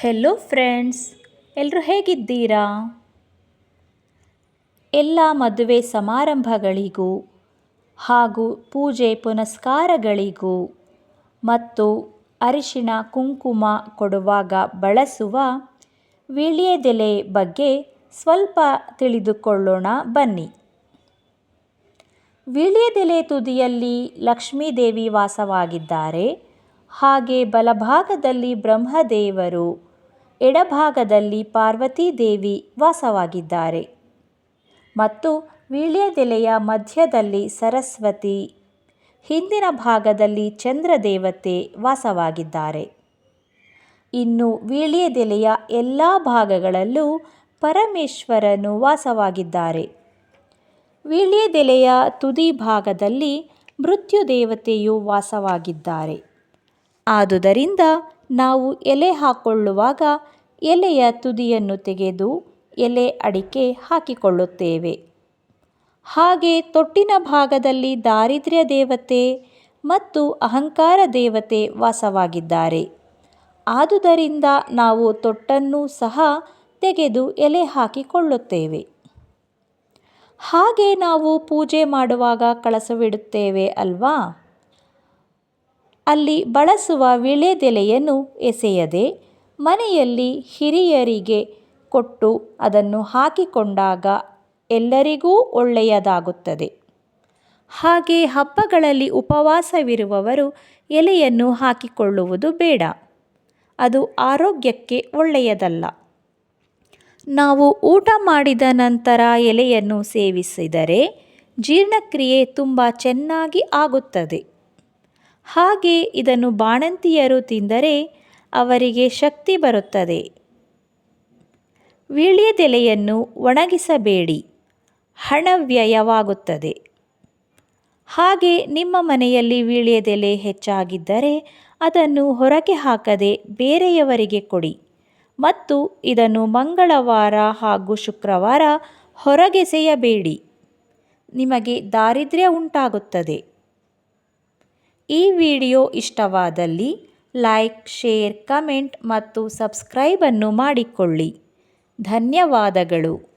Hello friends ಎಲ್ಲರೂ ಹೇಗಿದ್ದೀರಾ? ಎಲ್ಲ ಮದುವೆ ಸಮಾರಂಭಗಳಿಗೂ ಹಾಗೂ ಪೂಜೆ ಪುನಸ್ಕಾರಗಳಿಗೂ ಮತ್ತು ಅರಿಶಿಣ ಕುಂಕುಮ ಕೊಡುವಾಗ ಬಳಸುವ ವೀಳ್ಯದೆಲೆ ಬಗ್ಗೆ ಸ್ವಲ್ಪ ತಿಳಿದುಕೊಳ್ಳೋಣ, ಬನ್ನಿ. ವೀಳ್ಯದೆಲೆ ತುದಿಯಲ್ಲಿ ಲಕ್ಷ್ಮೀದೇವಿ ವಾಸವಾಗಿದ್ದಾರೆ. ಹಾಗೆ ಬಲಭಾಗದಲ್ಲಿ ಬ್ರಹ್ಮದೇವರು ಎಡಭಾಗದಲ್ಲಿ ಪಾರ್ವತೀದೇವಿ ವಾಸವಾಗಿದ್ದಾರೆ. ಮತ್ತು ವೀಳ್ಯದೆಲೆಯ ಮಧ್ಯದಲ್ಲಿ ಸರಸ್ವತಿ, ಹಿಂದಿನ ಭಾಗದಲ್ಲಿ ಚಂದ್ರದೇವತೆ ವಾಸವಾಗಿದ್ದಾರೆ. ಇನ್ನು ವೀಳ್ಯದೆಲೆಯ ಎಲ್ಲ ಭಾಗಗಳಲ್ಲೂ ಪರಮೇಶ್ವರನು ವಾಸವಾಗಿದ್ದಾರೆ. ವೀಳ್ಯದೆಲೆಯ ತುದಿ ಭಾಗದಲ್ಲಿ ಮೃತ್ಯುದೇವತೆಯು ವಾಸವಾಗಿದ್ದಾರೆ. ಆದುದರಿಂದ ನಾವು ಎಲೆ ಹಾಕ್ಕೊಳ್ಳುವಾಗ ಎಲೆಯ ತುದಿಯನ್ನು ತೆಗೆದು ಎಲೆ ಅಡಿಕೆ ಹಾಕಿಕೊಳ್ಳುತ್ತೇವೆ. ಹಾಗೆ ತೊಟ್ಟಿನ ಭಾಗದಲ್ಲಿ ದಾರಿದ್ರ್ಯ ದೇವತೆ ಮತ್ತು ಅಹಂಕಾರ ದೇವತೆ ವಾಸವಾಗಿದ್ದಾರೆ. ಆದುದರಿಂದ ನಾವು ತೊಟ್ಟನ್ನು ಸಹ ತೆಗೆದು ಎಲೆ ಹಾಕಿಕೊಳ್ಳುತ್ತೇವೆ. ಹಾಗೆ ನಾವು ಪೂಜೆ ಮಾಡುವಾಗ ಕಳಸವಿಡುತ್ತೇವೆ ಅಲ್ವಾ? ಅಲ್ಲಿ ಬಳಸುವ ವಿಳೆದೆಲೆಯನ್ನು ಎಸೆಯದೆ ಮನೆಯಲ್ಲಿ ಹಿರಿಯರಿಗೆ ಕೊಟ್ಟು ಅದನ್ನು ಹಾಕಿಕೊಂಡಾಗ ಎಲ್ಲರಿಗೂ ಒಳ್ಳೆಯದಾಗುತ್ತದೆ. ಹಾಗೆ ಹಬ್ಬಗಳಲ್ಲಿ ಉಪವಾಸವಿರುವವರು ಎಲೆಯನ್ನು ಹಾಕಿಕೊಳ್ಳುವುದು ಬೇಡ. ಅದು ಆರೋಗ್ಯಕ್ಕೆ ಒಳ್ಳೆಯದಲ್ಲ. ನಾವು ಊಟ ಮಾಡಿದ ನಂತರ ಎಲೆಯನ್ನು ಸೇವಿಸಿದರೆ ಜೀರ್ಣಕ್ರಿಯೆ ತುಂಬ ಚೆನ್ನಾಗಿ ಆಗುತ್ತದೆ. ಹಾಗೆ ಇದನ್ನು ಬಾಣಂತಿಯರು ತಿಂದರೆ ಅವರಿಗೆ ಶಕ್ತಿ ಬರುತ್ತದೆ. ವೀಳ್ಯದೆಲೆಯನ್ನು ಒಣಗಿಸಬೇಡಿ. ಹಣ ವ್ಯಯವಾಗುತ್ತದೆ. ಹಾಗೆ ನಿಮ್ಮ ಮನೆಯಲ್ಲಿ ವೀಳ್ಯದೆಲೆ ಹೆಚ್ಚಾಗಿದ್ದರೆ ಅದನ್ನು ಹೊರಗೆ ಹಾಕದೆ ಬೇರೆಯವರಿಗೆ ಕೊಡಿ. ಮತ್ತು ಇದನ್ನು ಮಂಗಳವಾರ ಹಾಗೂ ಶುಕ್ರವಾರ ಹೊರಗೆಸೆಯಬೇಡಿ ನಿಮಗೆ ದಾರಿದ್ರ್ಯ ಉಂಟಾಗುತ್ತದೆ. ಈ ವಿಡಿಯೋ ಇಷ್ಟವಾದಲ್ಲಿ ಲೈಕ್ ಶೇರ್ ಕಮೆಂಟ್ ಮತ್ತು ಸಬ್ಸ್ಕ್ರೈಬನ್ನು ಮಾಡಿಕೊಳ್ಳಿ. ಧನ್ಯವಾದಗಳು.